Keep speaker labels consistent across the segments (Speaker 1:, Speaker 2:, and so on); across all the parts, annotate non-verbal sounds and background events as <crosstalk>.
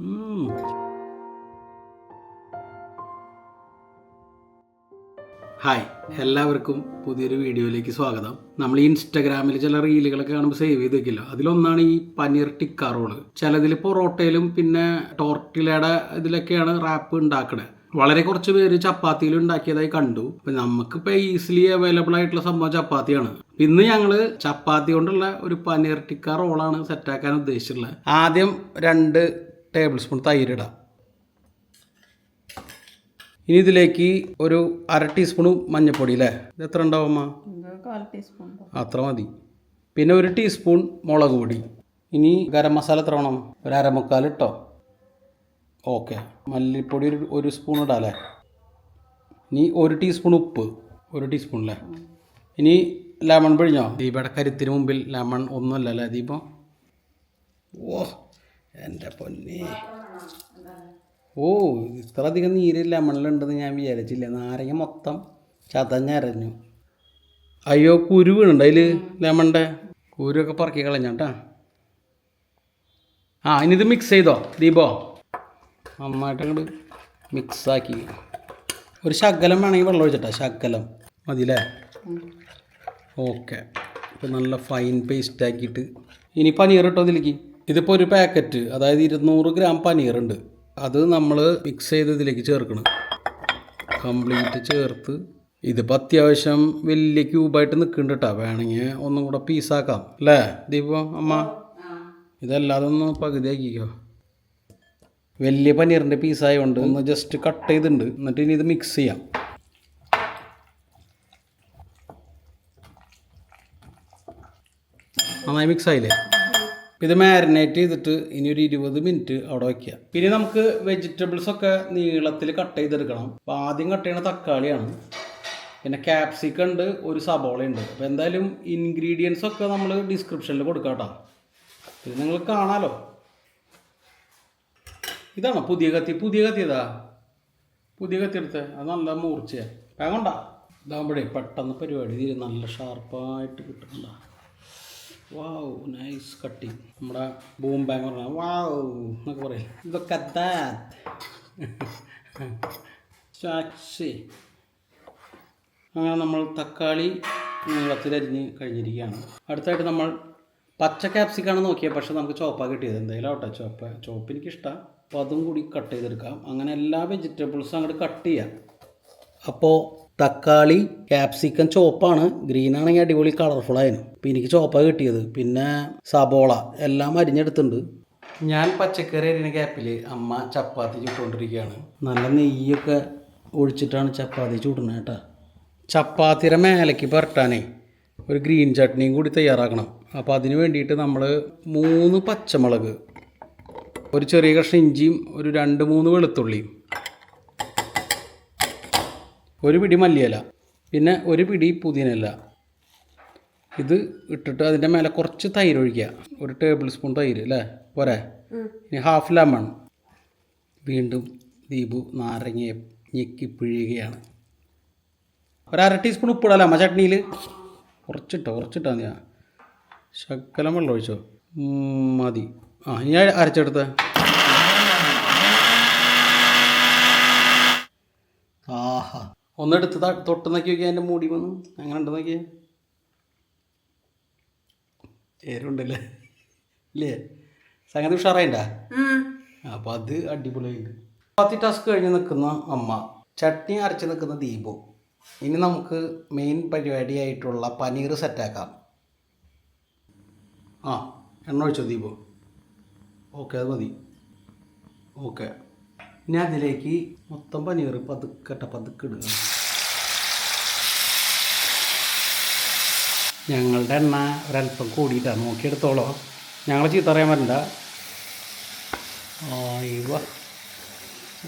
Speaker 1: ഉം. ഹായ് എല്ലാവർക്കും പുതിയൊരു വീഡിയോയിലേക്ക് സ്വാഗതം. നമ്മൾ ഈ ഇൻസ്റ്റാഗ്രാമിൽ ചില റീലുകളൊക്കെ കാണുമ്പോൾ സേവ് ചെയ്ത് വെക്കില്ല. അതിലൊന്നാണ് ഈ പനീർ ടിക്ക റോൾ. ചിലതിൽ പൊറോട്ടയിലും പിന്നെ ടോർട്ടിലയുടെ ഇതിലൊക്കെയാണ് റാപ്പ് ഉണ്ടാക്കണത് വളരെ കുറച്ച് പേര് ചപ്പാത്തിയിൽ ഉണ്ടാക്കിയതായി കണ്ടു. അപ്പം നമുക്കിപ്പോൾ ഈസിലി അവൈലബിൾ ആയിട്ടുള്ള സംഭവം ചപ്പാത്തിയാണ്. ഇന്ന് ഞങ്ങൾ ചപ്പാത്തി കൊണ്ടുള്ള ഒരു പനീർ ടിക്ക റോളാണ് സെറ്റാക്കാൻ ഉദ്ദേശിച്ചിട്ടുള്ളത്. ആദ്യം രണ്ട് ടേബിൾ സ്പൂൺ തൈരിടാം ഇനി ഇതിലേക്ക് ഒരു അര ടീസ്പൂൺ മഞ്ഞൾപ്പൊടി അല്ലേ? ഇത് എത്ര ഉണ്ടാവും അത്ര മതി. പിന്നെ ഒരു ടീസ്പൂൺ മുളക് പൊടി. ഇനി ഗരം മസാല എത്ര വേണം? ഒരു അരമുക്കാൽ ഇട്ടോ. ഓക്കെ. മല്ലിപ്പൊടി ഒരു ഒരു സ്പൂൺ ഇടാം ഇനി ഒരു ടീസ്പൂൺ ഉപ്പ്. ഒരു ടീസ്പൂൺ അല്ലേ ഇനി ലെമൺ പിഴിഞ്ഞോ? ദീപയുടെ കരുത്തിന് മുമ്പിൽ ലെമൺ ഒന്നുമല്ല അല്ലേ ദീപം? ഓ എന്റെ പൊന്നെ. ഓ ഇത്ര അധികം നീര് ലെമണിലുണ്ടെന്ന് ഞാൻ വിചാരിച്ചില്ല. നാരങ്ങ മൊത്തം ചതഞ്ഞരഞ്ഞു അയ്യോ കുരു വീണുണ്ട് അതിൽ ലെമണിന്റെ? കുരുവൊക്കെ പറക്കി കളഞ്ഞാട്ടാ ആ ഇനി ഇത് മിക്സ് ചെയ്തോ ദീപോ? നന്നായിട്ട് അങ്ങോട്ട് മിക്സാക്കി ഒരു ശകലം വേണമെങ്കിൽ വെള്ളം ഒഴിച്ചിട്ടാ ശകലം. മതിയല്ലേ? ഓക്കെ. ഇപ്പോൾ നല്ല ഫൈൻ പേസ്റ്റ് ആക്കിയിട്ട്. ഇനി പനീർ ഇട്ടോ ഇതിലേക്ക്? ഇതിപ്പോൾ ഒരു പാക്കറ്റ് അതായത് ഇരുന്നൂറ് ഗ്രാം പനീറുണ്ട് അത് നമ്മൾ മിക്സ് ചെയ്ത് ഇതിലേക്ക് ചേർക്കണം. കംപ്ലീറ്റ് ചേർത്ത് ഇതിപ്പോൾ അത്യാവശ്യം വലിയ ക്യൂബായിട്ട് നിൽക്കുന്നുണ്ട് കേട്ടോ വേണമെങ്കിൽ ഒന്നും കൂടെ പീസാക്കാം അല്ലേ? ദീപം അമ്മ ഇതല്ലാതെ ഒന്ന് പകുതി ആക്കിക്കോ വലിയ പനീറിന്റെ പീസായതുകൊണ്ട് ഒന്ന് ജസ്റ്റ് കട്ട് ചെയ്തിട്ടുണ്ട്. എന്നിട്ട് ഇനി ഇത് മിക്സ് ചെയ്യാം. നന്നായി മിക്സ് ആയില്ലേ? ഇത് മാരിനേറ്റ് ചെയ്തിട്ട് ഇനി ഒരു ഇരുപത് മിനിറ്റ് അവിടെ വയ്ക്കുക പിന്നെ നമുക്ക് വെജിറ്റബിൾസ് ഒക്കെ നീളത്തിൽ കട്ട് ചെയ്തെടുക്കണം. അപ്പോൾ ആദ്യം കട്ട് ചെയ്യണ തക്കാളിയാണ്. പിന്നെ ക്യാപ്സിക്ക ഉണ്ട് ഒരു സബോള ഉണ്ട്. അപ്പോൾ എന്തായാലും ഇൻഗ്രീഡിയൻസ് ഒക്കെ നമ്മൾ ഡിസ്ക്രിപ്ഷനിൽ കൊടുക്കാം കേട്ടോ ഇത് നിങ്ങൾ കാണാലോ. ഇതാണോ പുതിയ കത്തി? പുതിയ കത്തി ഇതാ പുതിയ കത്തി എടുത്തേ. അത് നല്ല മൂർച്ചയാണ് വേങ്ങണ്ട ഇതാകുമ്പോഴേ പെട്ടെന്ന് പരിപാടി തീരെ. നല്ല ഷാർപ്പായിട്ട് കിട്ടുന്നുണ്ട. വാവ് നൈസ് കട്ടിങ് നമ്മുടെ ബൂം ബാങ് പറഞ്ഞാൽ വാവ് എന്നൊക്കെ പറയും. ഇതൊക്കെ ചാച്ചി. അങ്ങനെ നമ്മൾ തക്കാളി നീളത്തിലരിഞ്ഞ് കഴിഞ്ഞിരിക്കുകയാണ്. അടുത്തായിട്ട് നമ്മൾ പച്ച ക്യാപ്സിക്കാണ് നോക്കിയത് പക്ഷേ നമുക്ക് ചോപ്പ കിട്ടിയത്. എന്തായാലും ആവട്ടെ ചോപ്പ ചോപ്പ് എനിക്ക് ഇഷ്ടമാണ് അപ്പോൾ അതും കൂടി കട്ട് ചെയ്തെടുക്കാം. അങ്ങനെ എല്ലാ വെജിറ്റബിൾസും അങ്ങോട്ട് കട്ട് ചെയ്യാം. അപ്പോൾ തക്കാളി ക്യാപ്സിക്കം ചോപ്പാണ് ഗ്രീൻ ആണെങ്കിൽ അടിപൊളി കളർഫുൾ ആയിരുന്നു. അപ്പോൾ എനിക്ക് ചോപ്പ കിട്ടിയത്. പിന്നെ സബോള എല്ലാം അരിഞ്ഞെടുത്തിട്ടുണ്ട്. ഞാൻ പച്ചക്കറി അരിഞ്ഞ ഗ്യാപ്പിൽ അമ്മ ചപ്പാത്തി ചുട്ടുകൊണ്ടിരിക്കുകയാണ് നല്ല നെയ്യൊക്കെ ഒഴിച്ചിട്ടാണ് ചപ്പാത്തി ചുടുന്നത് കേട്ടോ. ചപ്പാത്തിയുടെ മേലേക്ക് പുരട്ടാനേ ഒരു ഗ്രീൻ ചട്നിയും കൂടി തയ്യാറാക്കണം. അപ്പോൾ അതിന് വേണ്ടിയിട്ട് നമ്മൾ മൂന്ന് പച്ചമുളക് ഒരു ചെറിയ കഷ്ണം ഇഞ്ചിയും ഒരു രണ്ട് മൂന്ന് വെളുത്തുള്ളിയും. ഒരു പിടി മല്ലിയില പിന്നെ ഒരു പിടി പുതിനയില. ഇത് ഇട്ടിട്ട് അതിന്റെ മേലെ കുറച്ച് തൈര് ഒഴിക്കുക. ഒരു ടേബിൾ സ്പൂൺ തൈര് അല്ലേ? പോരെ? ഇനി ഹാഫ് ലെമൺ വീണ്ടും ദീപു നാരങ്ങയെ ഞെക്കി പിഴിയുകയാണ്. ഒരു അര ടീസ്പൂൺ ഉപ്പ് അമ്മ ചട്നിയിൽ കുറച്ചിട്ടോ കുറച്ചിട്ടാ ഞാൻ ശകലം വെള്ളം ഒഴിച്ചോ? മതി. ആ ഞാൻ അരച്ചെടുത്ത്? ആഹാ. ഒന്നെടുത്ത് തൊട്ട് നോക്കി നോക്കിയാൽ എന്റെ മൂടി വന്നു. അങ്ങനെ ഉണ്ട് നോക്കിയേ? ചേരുണ്ടല്ലേ? ഇല്ലേ? സംഗതി ഉഷാറായിണ്ടാ? അപ്പോൾ അത് അടിപൊളിയായിട്ട് പത്തി ടാസ്ക് കഴിഞ്ഞ് നിൽക്കുന്ന അമ്മ ചട്നി അരച്ച് നിൽക്കുന്ന ദീപു. ഇനി നമുക്ക് മെയിൻ പരിപാടിയായിട്ടുള്ള പനീർ സെറ്റാക്കാം ആ എണ്ണ ഒഴിച്ചോ ദീപു? ഓക്കെ അത് മതി. ഓക്കെ. ഇനി അതിലേക്ക് മൊത്തം പനീർ പതുക്കട്ട പതുക്കെ ഇടുക ഞങ്ങളുടെ എണ്ണ ഒരല്പം കൂടിയിട്ടാണ് നോക്കിയെടുത്തോളോ ഞങ്ങൾ ചീത്ത അറിയാൻ വരണ്ട ആയിവ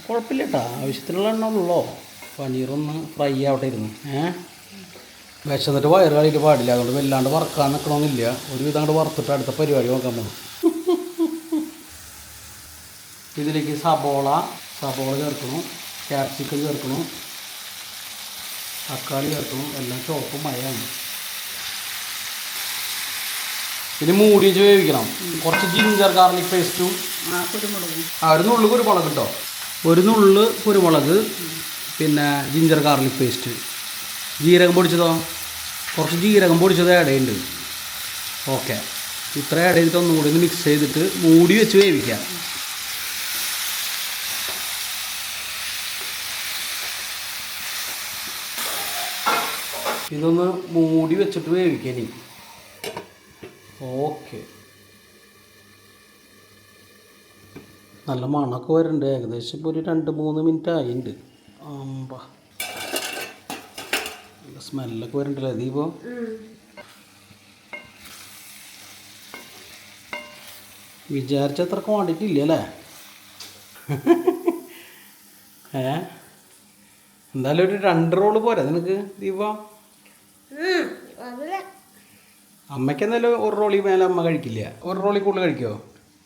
Speaker 1: കുഴപ്പമില്ല കേട്ടോ ആവശ്യത്തിനുള്ള എണ്ണ ഉള്ളോ? പനീറൊന്ന് ഫ്രൈ ആവട്ടെ ഇരുന്നു. ഏ? വിശന്നിട്ട് വയറ് കളിയിട്ട് പാടില്ല അതുകൊണ്ട് വല്ലാണ്ട് വറക്കാൻ നിൽക്കണമെന്നില്ല ഒരുവിധം അങ്ങോട്ട് വറുത്തിട്ട് അടുത്ത പരിപാടി നോക്കാൻ പോകും ഇതിലേക്ക് സബോള സബോള ചേർക്കണം ക്യാപ്സിക്കം ചേർക്കണം തക്കാളി ചേർക്കണം എല്ലാം ചുവപ്പും മഴയാണ് ഇനി മൂടി വെച്ച് വേവിക്കണം. കുറച്ച് ജിഞ്ചർ ഗാർലിക് പേസ്റ്റും
Speaker 2: ആ
Speaker 1: ഒരു നുള്ളു കുരുമുളക് കേട്ടോ ഒരു നുള്ള് കുരുമുളക് പിന്നെ ജിഞ്ചർ ഗാർലിക് പേസ്റ്റ് ജീരകം പൊടിച്ചതോ? കുറച്ച് ജീരകം പൊടിച്ചത് ആഡ് ചെയ്യുന്നുണ്ട് ഓക്കെ ഇത്ര ആഡ് ചെയ്തിട്ട് ഒന്നുകൂടി ഒന്ന് മിക്സ് ചെയ്തിട്ട് മൂടി വെച്ച് വേവിക്കാം. ഇതൊന്ന് മൂടി വെച്ചിട്ട് വേവിക്കാം ഇനി. ഓക്കെ. നല്ല മണമൊക്കെ വരുന്നുണ്ട് ഏകദേശം ഇപ്പോൾ ഒരു രണ്ട് മൂന്ന് മിനിറ്റ് ആയിട്ടുണ്ട് അമ്പ. നല്ല സ്മെല്ലൊക്കെ വരുന്നുണ്ടല്ലേ ദീപോ? വിചാരിച്ച അത്ര ക്വാണ്ടിറ്റി ഇല്ല <laughs> ഏ? എന്തായാലും ഒരു രണ്ട് റോൾ പോരാ നിനക്ക് ദീപോ? അമ്മയ്ക്ക് എന്തായാലും ഒരു റോളി മേലെ അമ്മ കഴിക്കില്ല? ഒരു റോളി കൂടുതൽ കഴിക്കോ?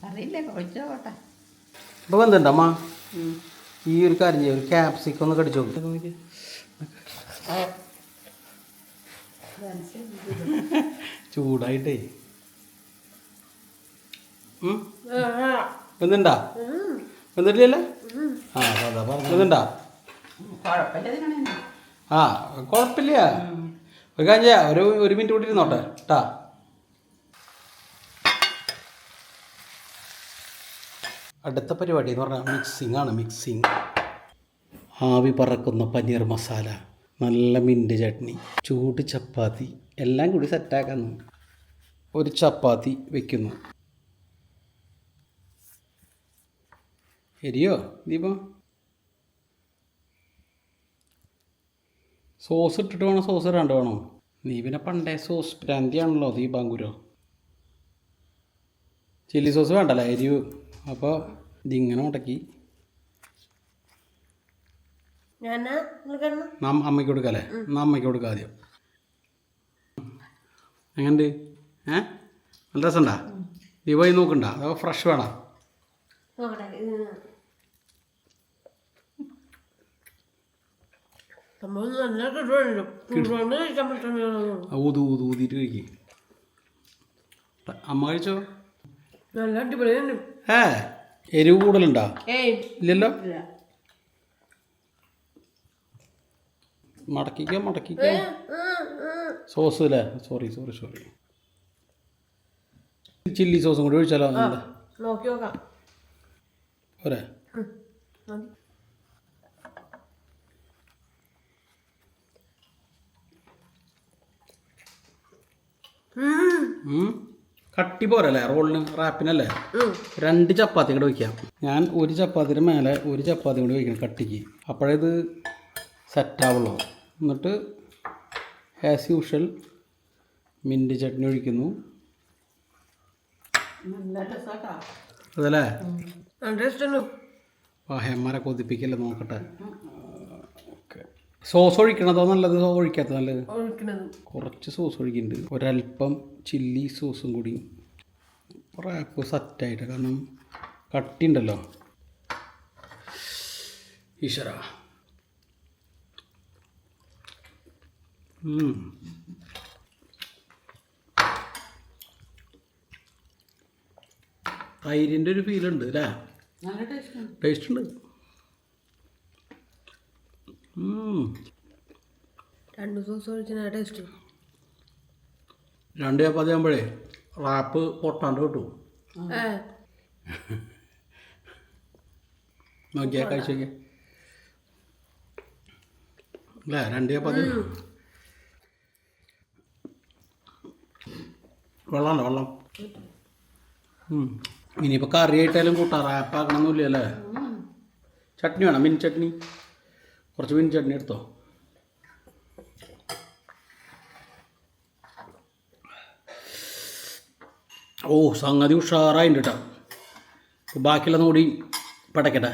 Speaker 2: അറിയില്ല കഴിച്ചോട്ടെ
Speaker 1: ഇപ്പൊ എന്തുണ്ട് അമ്മ? ഈ ഒരു കാര്യം ചെയ്യാം ഒരു ക്യാപ്സിക്കം ഒന്ന് കടിച്ചു നോക്കി. ചൂടായിട്ടേ. എന്തുണ്ടാ? വെന്തുണ്ടാ വെന്തിട്ടില്ലല്ലേ ആ അതാ പറഞ്ഞ
Speaker 2: എന്തുണ്ടാ?
Speaker 1: ആ കുഴപ്പമില്ല. ഒരു ഒരു ഒരു മിനിറ്റ് കൂടി ഇരുന്നോട്ടെ. കേട്ടാ അടുത്ത പരിപാടി എന്ന് പറഞ്ഞാൽ മിക്സിംഗ് ആണ് മിക്സിംഗ് ആവി പറക്കുന്ന പനീർ മസാല നല്ല മിന്റ് ചട്നി ചൂട് ചപ്പാത്തി എല്ലാം കൂടി സെറ്റാക്കുന്നു ഒരു ചപ്പാത്തി വെക്കുന്നു. എരിയോ? ദീപം? സോസ് ഇട്ടിട്ട് വേണം? സോസ് ഇടാണ്ട് വേണോ? നീ പിന്നെ പണ്ടേ സോസ് പ്രാന്തിയാണല്ലോ ദീപാങ്കുരോ ചില്ലി സോസ് വേണ്ടല്ലേ എരിവ്. അപ്പോൾ ഇതിങ്ങനെ മുടക്കി. നാം അമ്മയ്ക്ക് കൊടുക്കല്ലേ എന്നാ അമ്മയ്ക്ക് കൊടുക്കാം ആദ്യം. എങ്ങനെയുണ്ട്? ഏ? നല്ല രസമുണ്ടാ? ദീപായി നോക്കണ്ട? അതോ ഫ്രഷ് വേണം
Speaker 3: നോക്കട്ടെ ഇത് സംഭവം നല്ല കിട്ടുമല്ലോ ചൂടുകൊണ്ട് കഴിക്കാൻ പറ്റുന്ന
Speaker 1: ആ, ഊത് ഊതു ഊതിയിട്ട് കഴിക്കേ. അമ്മ കഴിച്ചോ?
Speaker 3: നല്ല അടിപൊളിയുണ്ട്
Speaker 1: ഏ എരിവ് കൂടുതലുണ്ടോ? ഇല്ലല്ലോ?
Speaker 3: ഇല്ല.
Speaker 1: മടക്കിക്കോ മടക്കിക്കോ. സോസ് അല്ലേ? Sorry sorry sorry. ചില്ലി സോസും കൂടി ഒഴിച്ചാലോ? പോരെ. കട്ടി പോരല്ലേ? റോളിന് റാപ്പിനല്ലേ. രണ്ട് ചപ്പാത്തി കൂടെ വയ്ക്കാം ഞാൻ ഒരു ചപ്പാത്തിയുടെ മേലെ ഒരു ചപ്പാത്തി കൂടെ വയ്ക്കണം കട്ടിക്ക്. അപ്പോഴേത് സെറ്റാവുള്ളൂ എന്നിട്ട് ആസ് യൂഷ്വൽ മിന്റ് ചട്നി ഒഴിക്കുന്നു. അതല്ലേ? വാഹയന്മാരെ കൊതിപ്പിക്കല്ലേ നോക്കട്ടെ? സോസ് ഒഴിക്കണതോ നല്ലത്? സോസ് ഒഴിക്കാത്ത നല്ലത്? കുറച്ച് സോസ് ഒഴിക്കുന്നുണ്ട്. ഒരല്പം ചില്ലി സോസും കൂടി. റാപ്പ് സെറ്റായിട്ട് കാരണം കട്ടിയുണ്ടല്ലോ. ഈശ്വര. തൈരിന്റെ ഒരു ഫീലുണ്ട് ഉണ്ട് അല്ലേ?
Speaker 2: ടേസ്റ്റ്
Speaker 1: ഉണ്ട്.
Speaker 3: രണ്ട് സോസ് ഒഴിച്ചാൽ ടേസ്റ്റ്
Speaker 1: രണ്ട് ചപ്പാത്തി ആകുമ്പോഴേ റാപ്പ് പൊട്ടാണ്ട് കിട്ടും. നോക്കിയാ കഴിച്ചു നോക്കിയാ. അല്ലേ രണ്ട് ചപ്പാത്തി. വെള്ളമാണ് വെള്ളം. ഇനിയിപ്പോൾ കറി ആയിട്ടാലും കൂട്ടാം റാപ്പാക്കണമെന്നില്ല അല്ലേ ചട്നി വേണം? മിൻ ചട്നി? കുറച്ച് മീൻ ചട്നി എടുത്തോ? ഓ സംഗതി ഉഷാറായിട്ടുണ്ട് കേട്ടോ അപ്പോൾ ബാക്കിയുള്ളതും കൂടി പടക്കട്ടെ.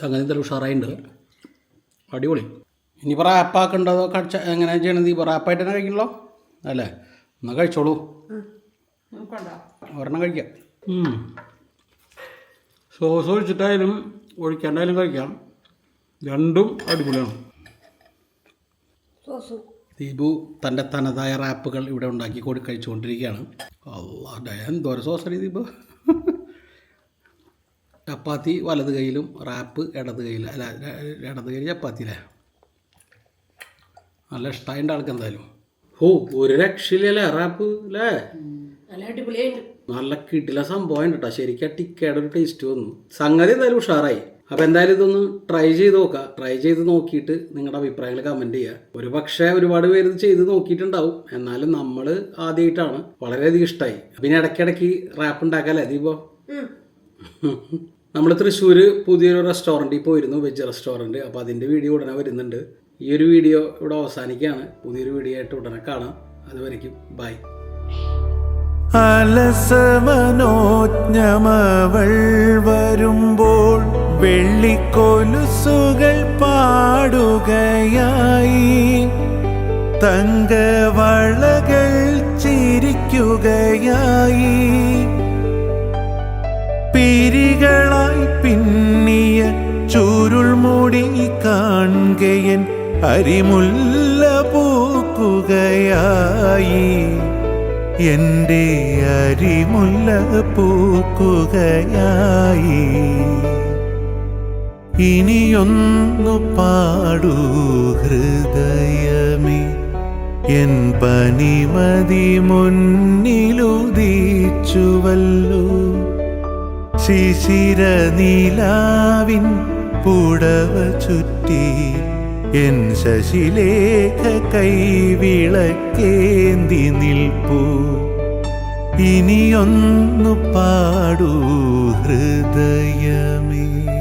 Speaker 1: സംഗതി എന്തായാലും ഉഷാറായിട്ടുണ്ട് അടിപൊളി. ഇനിയിപ്പോൾ റാപ്പാക്കേണ്ടതോ കടിച്ച എങ്ങനെ ചെയ്യണത്? ഇപ്പോൾ റാപ്പായിട്ട് തന്നെ കഴിക്കണല്ലോ? അല്ലേ? എന്നാൽ കഴിച്ചോളൂ. ഒരെണ്ണം കഴിക്കാം. സോസ് ഒഴിച്ചിട്ടായാലും ഒഴിക്കാണ്ടായാലും കഴിക്കാം. രണ്ടും അടിപൊളിയാണ്. ദീപു തന്റെ തനതായ റാപ്പുകൾ ഇവിടെ ഉണ്ടാക്കി കൊടു കഴിച്ചുകൊണ്ടിരിക്കുകയാണ്. അല്ലാതെ എന്തോര സോസറി ദീപു. ചപ്പാത്തി വലത് കൈയിലും റാപ്പ് ഇടത് കയ്യിൽ അല്ല ഇടത് കയ്യിൽ ചപ്പാത്തിയില്ലേ നല്ല ഇഷ്ടമായിട്ട് ആൾക്ക് എന്തായാലും ഓ ഒരു രക്ഷയില്ലല്ലേ റാപ്പ് അല്ലേ?
Speaker 3: നല്ല അടിപൊളിയായിട്ട്
Speaker 1: നല്ല കിടില സംഭവം കേട്ടോ ശരിക്കും ആ ടിക്കയുടെ ഒരു ടേസ്റ്റ് വന്നു. സംഗതി എന്തായാലും ഉഷാറായി. അപ്പോൾ എന്തായാലും ഇതൊന്ന് ട്രൈ ചെയ്ത് നോക്കുക ട്രൈ ചെയ്ത് നോക്കിയിട്ട് നിങ്ങളുടെ അഭിപ്രായങ്ങൾ കമന്റ് ചെയ്യുക ഒരു പക്ഷേ ഒരുപാട് പേര് ഇത് ചെയ്ത് നോക്കിയിട്ടുണ്ടാവും. എന്നാലും നമ്മൾ ആദ്യമായിട്ടാണ് വളരെയധികം ഇഷ്ടമായി പിന്നെ ഇടയ്ക്കിടയ്ക്ക് റാപ്പ് ഉണ്ടാക്കാല്ലേ? ദീപോ? നമ്മൾ തൃശ്ശൂർ പുതിയൊരു റെസ്റ്റോറന്റിൽ പോയിരുന്നു വെജ് റെസ്റ്റോറന്റ് അപ്പോൾ അതിന്റെ വീഡിയോ ഉടനെ വരുന്നുണ്ട്. ഈ ഒരു വീഡിയോ ഇവിടെ അവസാനിക്കുകയാണ്. പുതിയൊരു വീഡിയോ ആയിട്ട് ഉടനെ കാണാം. അതുവരയ്ക്കും ബൈ
Speaker 4: അലസമനോജ്ഞമവൾ വരുമ്പോൾ വെള്ളിക്കൊലുസുകൾ പാടുകയായി. തങ്കവളകൾ ചിരിക്കുകയായി. പിരികളായി പിന്നിയ ചുരുൾമുടി കാണുകയൻ അരിമുല്ല പൂക്കുകയായി. എന്റെ അരിമുല്ല പൂക്കുകയായി. ഇനിയൊന്നു പാടൂ ഹൃദയമേ. എൻ പനിമതി മുന്നിലുദീച്ചുവല്ലോ. ശിശിര നീലാവിൻ പുടവ ചുറ്റി എൻ ശശിലേഖ കൈവിളക്കേന്തി നിൽപ്പൂ. ഇനിയൊന്നു പാടൂ ഹൃദയമേ.